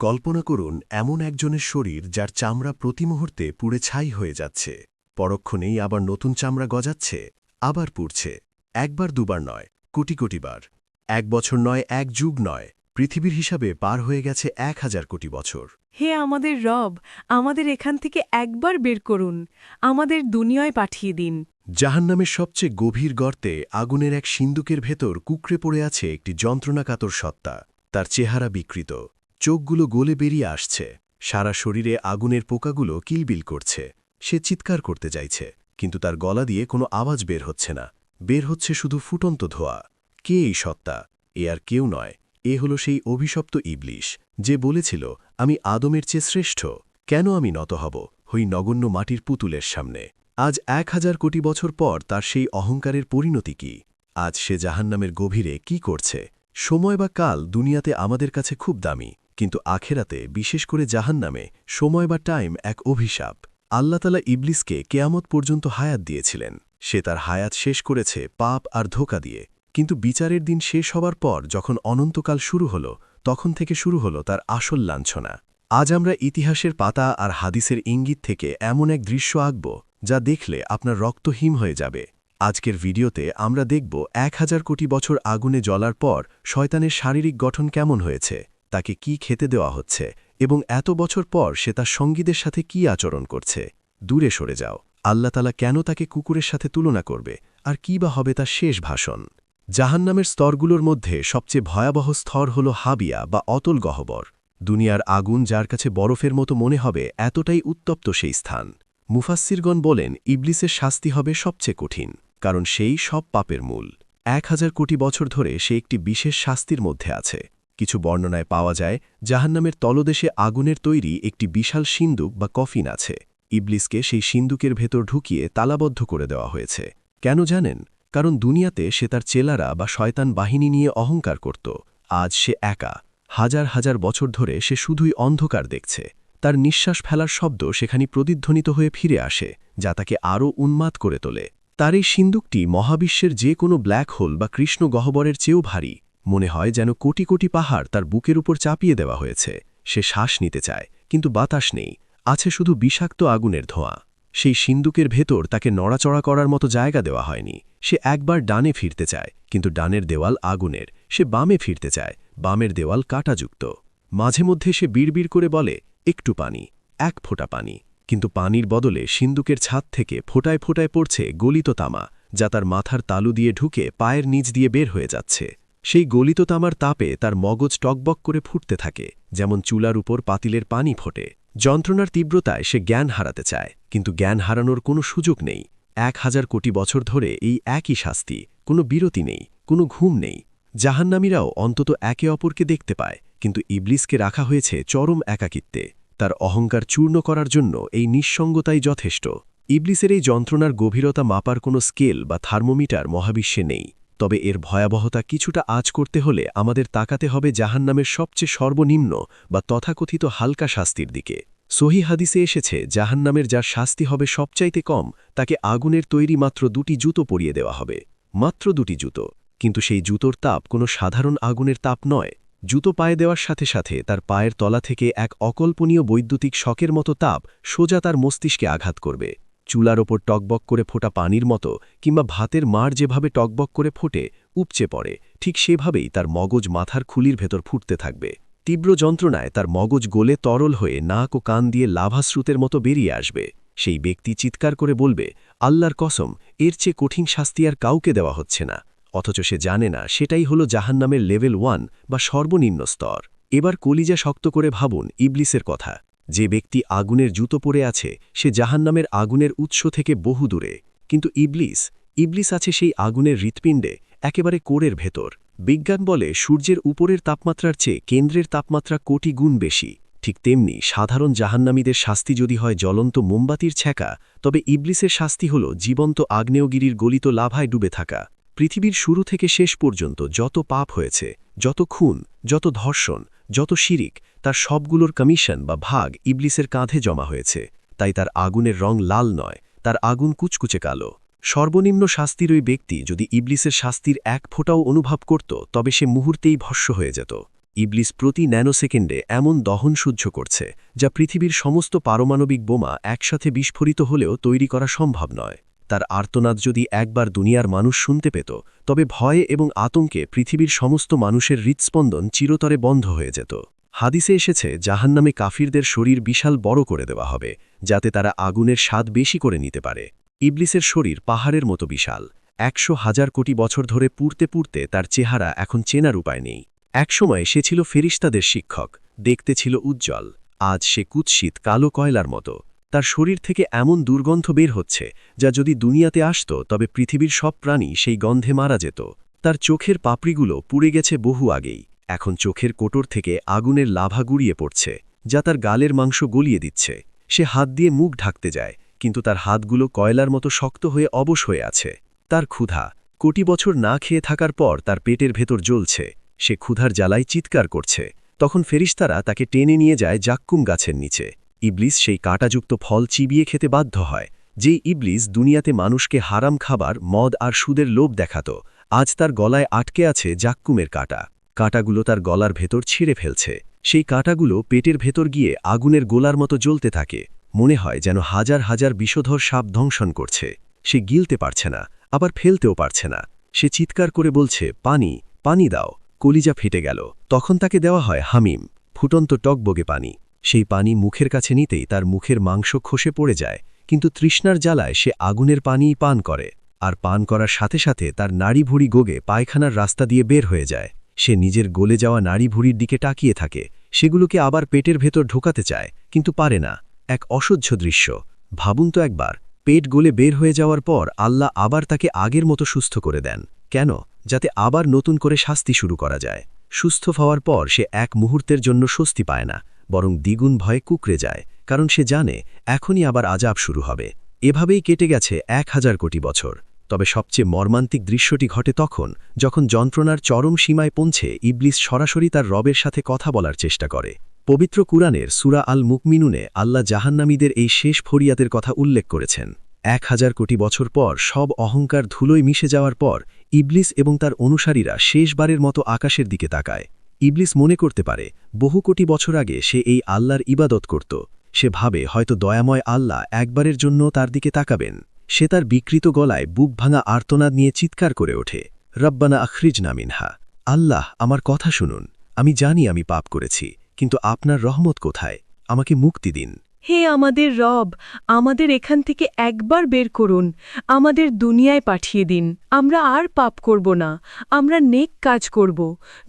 কল্পনা করুন এমন একজনের শরীর যার চামড়া প্রতি মুহূর্তে পুড়ে ছাই হয়ে যাচ্ছে। পরক্ষণেই আবার নতুন চামড়া গজাচ্ছে আবার পুড়ছে। একবার দুবার নয় কোটি কোটি বার। এক বছর নয় এক যুগ নয় পৃথিবীর হিসাবে পার হয়ে গেছে এক হাজার কোটি বছর। হে আমাদের রব আমাদের এখান থেকে একবার বের করুন আমাদের দুনিয়ায় পাঠিয়ে দিন। জাহান্নামের সবচেয়ে গভীর গর্তে আগুনের এক সিন্দুকের ভেতর কুকড়ে পড়ে আছে একটি যন্ত্রণাকাতর সত্তা তার চেহারা বিকৃত। চোখগুলো গলে বেরিয়ে আসছে। সারা শরীরে আগুনের পোকাগুলো কিলবিল করছে। সে চিৎকার করতে চাইছে, কিন্তু তার গলা দিয়ে কোনো আওয়াজ বের হচ্ছে না। বের হচ্ছে শুধু ফুটন্ত ধোয়া। কে এই সত্তা? এ আর কেউ নয়। এ হল সেই অভিশপ্ত ইবলিশ, যে বলেছিল, আমি আদমের চেয়ে শ্রেষ্ঠ। কেন আমি নত হব? হই নগণ্য মাটির পুতুলের সামনে। আজ এক হাজার কোটি বছর পর তার সেই অহংকারের পরিণতি কি? আজ সে জাহান্নামের গভীরে কি করছে? সময় বা কাল দুনিয়াতে আমাদের কাছে খুব দামি। কিন্তু আখেরাতে, বিশেষ করে জাহান্নামে, সময় বা টাইম এক অভিশাপ। আল্লাতালা ইবলিসকে কেয়ামত পর্যন্ত হায়াত দিয়েছিলেন। সে তার হায়াত শেষ করেছে পাপ আর ধোকা দিয়ে। কিন্তু বিচারের দিন শেষ হবার পর যখন অনন্তকাল শুরু হল, তখন থেকে শুরু হল তার আসল লাঞ্ছনা। আজ আমরা ইতিহাসের পাতা আর হাদিসের ইঙ্গিত থেকে এমন এক দৃশ্য আঁকব, যা দেখলে আপনার রক্ত হিম হয়ে যাবে। আজকের ভিডিওতে আমরা দেখব এক হাজার কোটি বছর আগুনে জ্বলার পর শয়তানের শারীরিক গঠন কেমন হয়েছে। তাকে কি খেতে দেওয়া হচ্ছে এবং এত বছর পর সে তার সঙ্গীদের সাথে কি আচরণ করছে, দূরে সরে যাও। আল্লাতালা কেন তাকে কুকুরের সাথে তুলনা করবে আর কি বা হবে তার শেষ ভাষণ? জাহান্নামের স্তরগুলোর মধ্যে সবচেয়ে ভয়াবহ স্তর হল হাবিয়া বা অতল গহ্বর। দুনিয়ার আগুন যার কাছে বরফের মতো মনে হবে এতটাই উত্তপ্ত সেই স্থান। মুফাসিরগণ বলেন, ইবলিসের শাস্তি হবে সবচেয়ে কঠিন, কারণ সেই সব পাপের মূল। এক হাজার কোটি বছর ধরে সে একটি বিশেষ শাস্তির মধ্যে আছে। কিছু বর্ণনায় পাওয়া যায়, জাহান্নামের তলদেশে আগুনের তৈরি একটি বিশাল সিন্দুক বা কফিন আছে। ইবলিসকে সেই সিন্দুকের ভেতর ঢুকিয়ে তালাবদ্ধ করে দেওয়া হয়েছে। কেন জানেন? কারণ দুনিয়াতে সে তার চেলারা বা শয়তান বাহিনী নিয়ে অহংকার করত। আজ সে একা। হাজার হাজার বছর ধরে সে শুধুই অন্ধকার দেখছে। তার নিঃশ্বাস ফেলার শব্দ সেখানে প্রতিধ্বনিত হয়ে ফিরে আসে, যা তাকে আরও উন্মাদ করে তোলে। তার এই সিন্দুকটি মহাবিশ্বের যে কোনো ব্ল্যাক হোল বা কৃষ্ণ গহ্বরের চেয়েও ভারী। মনে হয় যেন কোটি কোটি পাহাড় তার বুকের উপর চাপিয়ে দেওয়া হয়েছে। সে শ্বাস নিতে চায়, কিন্তু বাতাস নেই। আছে শুধু বিষাক্ত আগুনের ধোঁয়া। সেই সিন্দুকের ভেতর তাকে নড়াচড়া করার মতো জায়গা দেওয়া হয়নি। সে একবার ডানে ফিরতে চায়, কিন্তু ডানের দেওয়াল আগুনের। সে বামে ফিরতে চায়, বামের দেওয়াল কাটাযুক্ত। মাঝে মধ্যে সে বিড়বিড় করে বলে, একটু পানি, এক ফোঁটা পানি। কিন্তু পানির বদলে সিন্দুকের ছাদ থেকে ফোটায় ফোটায় পড়ছে গলিত তামা, যা তার মাথার তালু দিয়ে ঢুকে পায়ের নিচ দিয়ে বের হয়ে যাচ্ছে। সেই গলিত তামার তাপে তার মগজ টকবক করে ফুটতে থাকে, যেমন চুলার উপর পাতিলের পানি ফোটে। যন্ত্রণার তীব্রতায় সে জ্ঞান হারাতে চায়, কিন্তু জ্ঞান হারানোর কোনো সুযোগ নেই। এক হাজার কোটি বছর ধরে এই একই শাস্তি, কোনো বিরতি নেই, কোনো ঘুম নেই। জাহান্নামীরাও অন্তত একে অপরকে দেখতে পায়, কিন্তু ইবলিসকে রাখা হয়েছে চরম একাকিত্বে। তার অহংকার চূর্ণ করার জন্য এই নিঃসঙ্গতাই যথেষ্ট। ইবলিসের এই যন্ত্রণার গভীরতা মাপার কোনো স্কেল বা থার্মোমিটার মহাবিশ্বে নেই। তবে এর ভয়াবহতা কিছুটা আজ করতে হলে আমাদের তাকাতে হবে জাহান্নামের সবচেয়ে সর্বনিম্ন বা তথাকথিত হালকা শাস্তির দিকে। সহি হাদিসে এসেছে, জাহান্নামের যার শাস্তি হবে সবচাইতে কম, তাকে আগুনের তৈরি মাত্র দুটি জুতো পরিয়ে দেওয়া হবে। মাত্র দুটি জুতো। কিন্তু সেই জুতোর তাপ কোনো সাধারণ আগুনের তাপ নয়। জুতো পায়ে দেওয়ার সাথে সাথে তার পায়ের তলা থেকে এক অকল্পনীয় বৈদ্যুতিক শকের মতো তাপ সোজা তার মস্তিষ্কে আঘাত করবে। চুলার ওপর টকবক করে ফোটা পানির মতো কিংবা ভাতের মার যেভাবে টকবক করে ফোটে, উপচে পড়ে, ঠিক সেভাবেই তার মগজ মাথার খুলির ভেতর ফুটতে থাকবে। তীব্র যন্ত্রণায় তার মগজ গোলে তরল হয়ে নাক ও কান দিয়ে লাভাশ্রুতের মতো বেরিয়ে আসবে। সেই ব্যক্তি চিৎকার করে বলবে, আল্লাহর কসম, এর চেয়ে কঠিন শাস্তি আর কাউকে দেওয়া হচ্ছে না। অথচ সে জানে না, সেটাই হল জাহান্নামের লেভেল ওয়ান বা সর্বনিম্ন স্তর। এবার কলিজা শক্ত করে ভাবুন, ইবলিসের কথা। যে ব্যক্তি আগুনের জুতো পরে আছে, সে জাহান্নামের আগুনের উৎস থেকে বহু দূরে। কিন্তু ইবলিস ইবলিস আছে সেই আগুনের হৃৎপিণ্ডে, একেবারে কোরের ভেতর। বিজ্ঞান বলে সূর্যের উপরের তাপমাত্রার চেয়ে কেন্দ্রের তাপমাত্রা কোটি গুণ বেশি। ঠিক তেমনি সাধারণ জাহান্নামীদের শাস্তি যদি হয় জ্বলন্ত মোমবাতির ছ্যাঁকা, তবে ইবলিসের শাস্তি হল জীবন্ত আগ্নেয়গিরির গলিত লাভায় ডুবে থাকা। পৃথিবীর শুরু থেকে শেষ পর্যন্ত যত পাপ হয়েছে, যত খুন, যত ধর্ষণ যত শিরিক, তার সবগুলোর কমিশন বা ভাগ ইবলিসের কাঁধে জমা হয়েছে। তাই তার আগুনের রং লাল নয়, তার আগুন কুচকুচে কালো। সর্বনিম্ন শাস্তির ওই ব্যক্তি যদি ইবলিসের শাস্তির এক ফোঁটাও অনুভব করত, তবে সে মুহূর্তেই ভস্য হয়ে যেত। ইবলিস প্রতি ন্যানোসেকেন্ডে এমন দহন সহ্য করছে, যা পৃথিবীর সমস্ত পারমাণবিক বোমা একসাথে বিস্ফোরিত হলেও তৈরি করা সম্ভব নয়। তার আর্তনাদ যদি একবার দুনিয়ার মানুষ শুনতে পেত, তবে ভয়ে এবং আতঙ্কে পৃথিবীর সমস্ত মানুষের হৃৎস্পন্দন চিরতরে বন্ধ হয়ে যেত। হাদিসে এসেছে, জাহান্নামে কাফিরদের শরীর বিশাল বড় করে দেওয়া হবে, যাতে তারা আগুনের স্বাদ বেশি করে নিতে পারে। ইবলিসের শরীর পাহাড়ের মতো বিশাল। একশো হাজার কোটি বছর ধরে পুড়তে পুড়তে তার চেহারা এখন চেনার উপায় নেই। একসময় সে ছিল ফেরিস্তাদের শিক্ষক, দেখতে ছিল উজ্জ্বল। আজ সে কুৎসিত কালো কয়লার মতো। তার শরীর থেকে এমন দুর্গন্ধ বের হচ্ছে, যা যদি দুনিয়াতে আসত, তবে পৃথিবীর সব প্রাণী সেই গন্ধে মারা যেত। তার চোখের পাপড়িগুলো পুড়ে গেছে বহু আগেই। এখন চোখের কোটর থেকে আগুনের লাভা গুড়িয়ে পড়ছে, যা তার গালের মাংস গলিয়ে দিচ্ছে। সে হাত দিয়ে মুখ ঢাকতে যায়, কিন্তু তার হাতগুলো কয়লার মতো শক্ত হয়ে অবশ হয়ে আছে। তার ক্ষুধা, কোটি বছর না খেয়ে থাকার পর তার পেটের ভেতর জ্বলছে। সে ক্ষুধার জ্বালায় চিৎকার করছে। তখন ফেরিস্তারা তাকে টেনে নিয়ে যায় জাক্কুম গাছের নিচে। ইবলিস সেই কাঁটাযুক্ত ফল চিবিয়ে খেতে বাধ্য হয় যেই ইবলিস দুনিয়াতে মানুষকে হারাম খাবার, মদ আর সুদের লোভ দেখাত। আজ তার গলায় আটকে আছে জাক্কুমের কাঁটা। কাঁটাগুলো তার গলার ভেতর ছিঁড়ে ফেলছে। সেই কাঁটাগুলো পেটের ভেতর গিয়ে আগুনের গোলার মতো জ্বলতে থাকে। মনে হয় যেন হাজার হাজার বিষধর সাপ ধ্বংসন করছে। সে গিলতে পারছে না, আবার ফেলতেও পারছে না। সে চিৎকার করে বলছে, পানি পানি দাও। কলিজা ফেটে গেল। তখন তাকে দেওয়া হয় হামিম, ফুটন্ত টকবগে পানি। সেই পানি মুখের কাছে নিতেই তার মুখের মাংস খসে পড়ে যায়, কিন্তু তৃষ্ণার জ্বালায় সে আগুনের পানিই পান করে, আর পান করার সাথে সাথে তার নাড়ি ভুড়ি গোগে পায়খানার রাস্তা দিয়ে বের হয়ে যায়। সে নিজের গলে যাওয়া নাড়ি ভুড়ির দিকে তাকিয়ে থাকে, সেগুলোকে আবার পেটের ভেতর ঢোকাতে চায়, কিন্তু পারে না। এক অসহ্য দৃশ্য। ভাবুন তো একবার, পেট গলে বের হয়ে যাওয়ার পর আল্লাহ আবার তাকে আগের মতো সুস্থ করে দেন। কেন? যাতে আবার নতুন করে শাস্তি শুরু করা যায়। সুস্থ হওয়ার পর সে এক মুহূর্তের জন্য স্বস্তি পায় না। বরং দ্বিগুণ ভয়ে কুকড়ে যায়, কারণ সে জানে এখনই আবার আজাব শুরু হবে। এভাবেই কেটে গেছে এক হাজার কোটি বছর। তবে সবচেয়ে মর্মান্তিক দৃশ্যটি ঘটে তখন, যখন যন্ত্রণার চরম সীমায় পৌঁছে ইবলিস সরাসরি তার রবের সাথে কথা বলার চেষ্টা করে। পবিত্র কুরআনের সুরা আল মুকমিনুনে আল্লাহ জাহান্নামীদের এই শেষ ফরিয়াদের কথা উল্লেখ করেছেন। এক হাজার কোটি বছর পর সব অহংকার ধুলোয় মিশে যাওয়ার পর ইবলিস এবং তার অনুসারীরা শেষবারের মতো আকাশের দিকে তাকায়। ইবলিস মনে করতে পারে, বহু কোটি বছর আগে সে এই আল্লাহর ইবাদত করত। সে ভাবে হয়তো দয়াময় আল্লাহ একবারের জন্য তার দিকে তাকাবেন। সে তার বিকৃত গলায় বুক ভাঙা আর্তনাদ নিয়ে চিৎকার করে ওঠে, রব্বানা আখরিজ নামিনহা আল্লাহ, আমার কথা শুনুন। আমি জানি আমি পাপ করেছি, কিন্তু আপনার রহমত কোথায়? আমাকে মুক্তি দিন। হে আমাদের রব, আমাদের এখান থেকে একবার বের করুন, আমাদের দুনিয়ায় পাঠিয়ে দিন, আমরা আর পাপ করব না, আমরা নেক কাজ করব,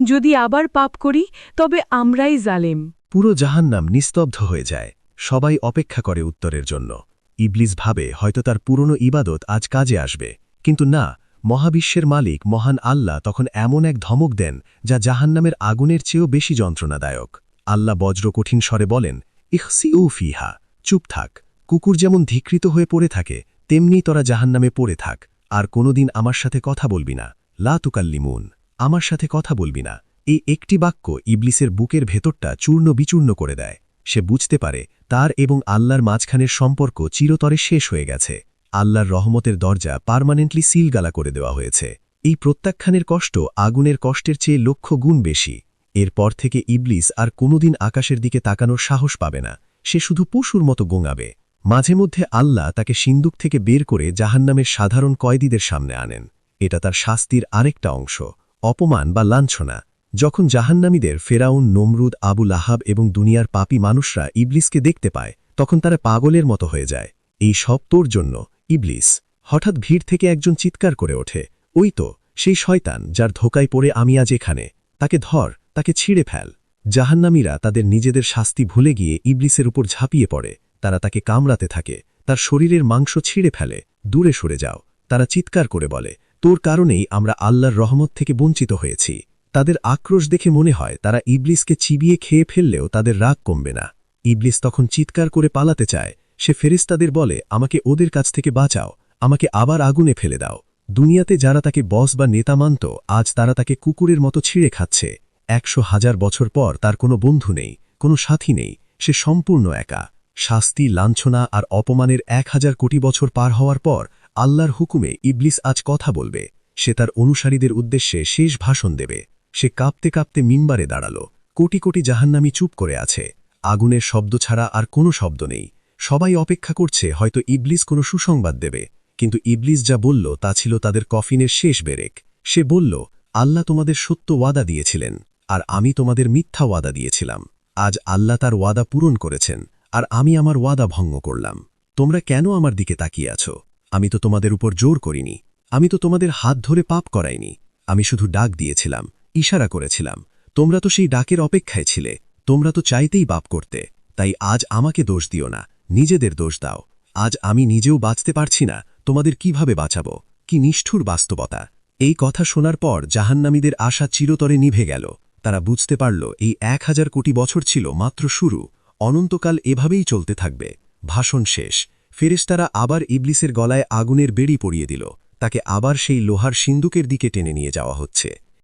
যদি আবার পাপ করি, তবে আমরাই জালেম। পুরো জাহান্নাম নিস্তব্ধ হয়ে যায়, সবাই অপেক্ষা করে উত্তরের জন্য। ইবলিস ভাবে হয়তো তার পুরনো ইবাদত আজ কাজে আসবে, কিন্তু না, মহাবিশ্বের মালিক, মহান আল্লাহ তখন এমন এক ধমক দেন, যা জাহান্নামের আগুনের চেয়েও বেশি যন্ত্রণাদায়ক। আল্লাহ বজ্র কঠিন স্বরে বলেন ইহসিউ ফিহা, চুপ থাক, কুকুর যেমন ধিকৃত হয়ে পড়ে থাকে, তেমনি তোরা জাহান্নামে পড়ে থাক, আর কোনোদিন আমার সাথে কথা বলবি না। লা তুকাল্লিমুন, আমার সাথে কথা বলবি না। এই একটি বাক্য ইবলিসের বুকের ভেতরটা চূর্ণ বিচূর্ণ করে দেয়। সে বুঝতে পারে, তার এবং আল্লাহর মাঝখানের সম্পর্ক চিরতরে শেষ হয়ে গেছে। আল্লাহর রহমতের দরজা পার্মানেন্টলি সিলগালা করে দেওয়া হয়েছে। এই প্রত্যাখ্যানের কষ্ট আগুনের কষ্টের চেয়ে লক্ষ গুণ বেশি। এরপর থেকে ইবলিস আর কোনোদিন আকাশের দিকে তাকানোর সাহস পাবে না। সে শুধু পশুর মতো গোঙাবে। মাঝে মধ্যে আল্লাহ তাকে সিন্দুক থেকে বের করে জাহান্নামের সাধারণ কয়েদিদের সামনে আনেন। এটা তার শাস্তির আরেকটা অংশ, অপমান বা লাঞ্ছনা। যখন জাহান্নামীদের ফেরাউন, নমরুদ, আবু লাহাব এবং দুনিয়ার পাপি মানুষরা ইবলিসকে দেখতে পায়, তখন তারা পাগলের মতো হয়ে যায়। এই সব তোর জন্য, ইবলিস। হঠাৎ ভিড় থেকে একজন চিৎকার করে ওঠে। ওই তো, সেই শয়তান যার ধোকায় পড়ে আমি আজ এখানে। তাকে ধর। তাকে ছিঁড়ে ফেল। জাহান্নামীরা তাদের নিজেদের শাস্তি ভুলে গিয়ে ইবলিসের উপর ঝাঁপিয়ে পড়ে। তারা তাকে কামড়াতে থাকে। তার শরীরের মাংস ছিঁড়ে ফেলে। দূরে সরে যাও। তারা চিৎকার করে বলে, তোর কারণেই আমরা আল্লাহর রহমত থেকে বঞ্চিত হয়েছি। তাদের আক্রোশ দেখে মনে হয় তারা ইবলিসকে চিবিয়ে খেয়ে ফেললেও তাদের রাগ কমবে না। ইবলিস তখন চিৎকার করে পালাতে চায়। সে ফেরিস্তাদের বলে, আমাকে ওদের কাছ থেকে বাঁচাও। আমাকে আবার আগুনে ফেলে দাও। দুনিয়াতে যারা তাকে বস বা নেতা মানত, আজ তারা তাকে কুকুরের মতো ছিঁড়ে খাচ্ছে। একশো হাজার বছর পর তার কোনো বন্ধু নেই, কোনো সাথী নেই, সে সম্পূর্ণ একা। শাস্তি, লাঞ্ছনা আর অপমানের এক হাজার কোটি বছর পার হওয়ার পর আল্লাহর হুকুমে ইবলিস আজ কথা বলবে। সে তার অনুসারীদের উদ্দেশ্যে শেষ ভাষণ দেবে। সে কাঁপতে কাঁপতে মিম্বারে দাঁড়াল। কোটি কোটি জাহান্নামি চুপ করে আছে। আগুনের শব্দ ছাড়া আর কোনো শব্দ নেই। সবাই অপেক্ষা করছে, হয়তো ইবলিস কোনো সুসংবাদ দেবে। কিন্তু ইবলিস যা বলল তা ছিল তাদের কফিনের শেষ বেরেক। সে বলল, আল্লাহ তোমাদের সত্য ওয়াদা দিয়েছিলেন। আর আমি তোমাদের মিথ্যা ওয়াদা দিয়েছিলাম। আজ আল্লাহ তার ওয়াদা পূরণ করেছেন, আর আমি আমার ওয়াদা ভঙ্গ করলাম। তোমরা কেন আমার দিকে তাকিয়ে আছো? আমি তো তোমাদের উপর জোর করিনি। আমি তো তোমাদের হাত ধরে পাপ করাইনি। আমি শুধু ডাক দিয়েছিলাম, ইশারা করেছিলাম, তোমরা তো সেই ডাকের অপেক্ষায় ছিলে, তোমরা তো চাইতেই পাপ করতে, তাই আজ আমাকে দোষ দিও না, নিজেদের দোষ দাও। আজ আমি নিজেও বাঁচতে পারছি না, তোমাদের কীভাবে বাঁচাবো? কি নিষ্ঠুর বাস্তবতা। এই কথা শোনার পর জাহান্নামীদের আশা চিরতরে নিভে গেল। তারা বুঝতে পারল এই এক হাজার কোটি বছর ছিল মাত্র শুরু, অনন্তকাল এভাবেই চলতে থাকবে। ভাষণ শেষ। ফেরেশতারা আবার ইবলিসের গলায় আগুনের বেড়ি পড়িয়ে দিল। তাকে আবার সেই লোহার সিন্দুকের দিকে টেনে নিয়ে যাওয়া হচ্ছে।